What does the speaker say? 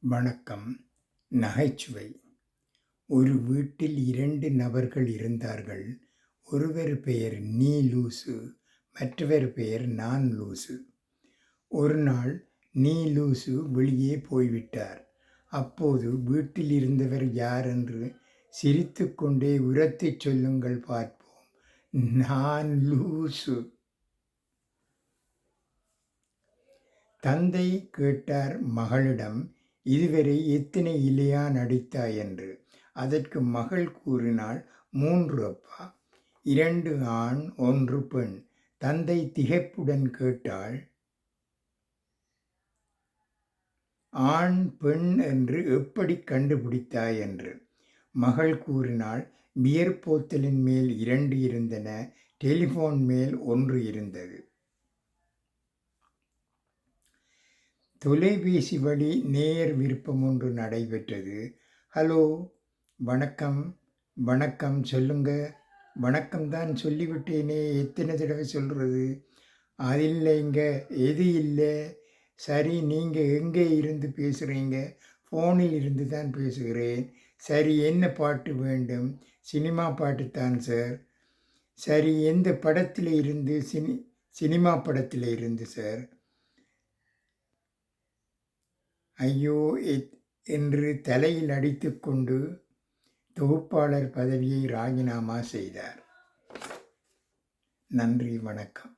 வணக்கம். நகைச்சுவை. ஒரு வீட்டில் இரண்டு நபர்கள் இருந்தார்கள். ஒருவர் பெயர் நீ லூசு மற்றவர் பெயர் நான் லூசு. ஒரு நாள் நீ லூசு வெளியே போய்விட்டார். அப்போது வீட்டில் இருந்தவர் யார் என்று சிரித்துக்கொண்டே உரத்திச் சொல்லுங்கள் பார்ப்போம். நான் லூசு. தந்தை கேட்டார் மகளிடம் இதுவரை எத்தனை இலையா நடித்தாய் என்று. அதற்கு மகள் கூறினாள் மூன்று அப்பா. இரண்டு ஆண் ஒன்று பெண். தந்தை திகைப்புடன் கேட்டாள் ஆண் பெண் என்று எப்படி கண்டுபிடித்தாய்? என்று. மகள் கூறினாள் பியர் போத்தலின் மேல் இரண்டு இருந்தன டெலிஃபோன் மேல் ஒன்று இருந்தது. தொலைபேசி வழி நேயர் விருப்பம் ஒன்று நடைபெற்றது. ஹலோ வணக்கம் வணக்கம் சொல்லுங்க. வணக்கம் தான் சொல்லிவிட்டேனே எத்தனை தடவை சொல்கிறது அது இல்லைங்க எது இல்லை? சரி நீங்கள் எங்கே இருந்து பேசுகிறீங்க ஃபோனில் இருந்து தான் பேசுகிறேன். சரி என்ன பாட்டு வேண்டும்? சினிமா பாட்டு தான் சார். சரி எந்த படத்தில் இருந்து சினி சினிமா படத்தில் இருந்து சார்? ஐயோ எத் என்று தலையில் அடித்துக்கொண்டு தொகுப்பாளர் பதவியை ராஜினாமா செய்தார். நன்றி வணக்கம்.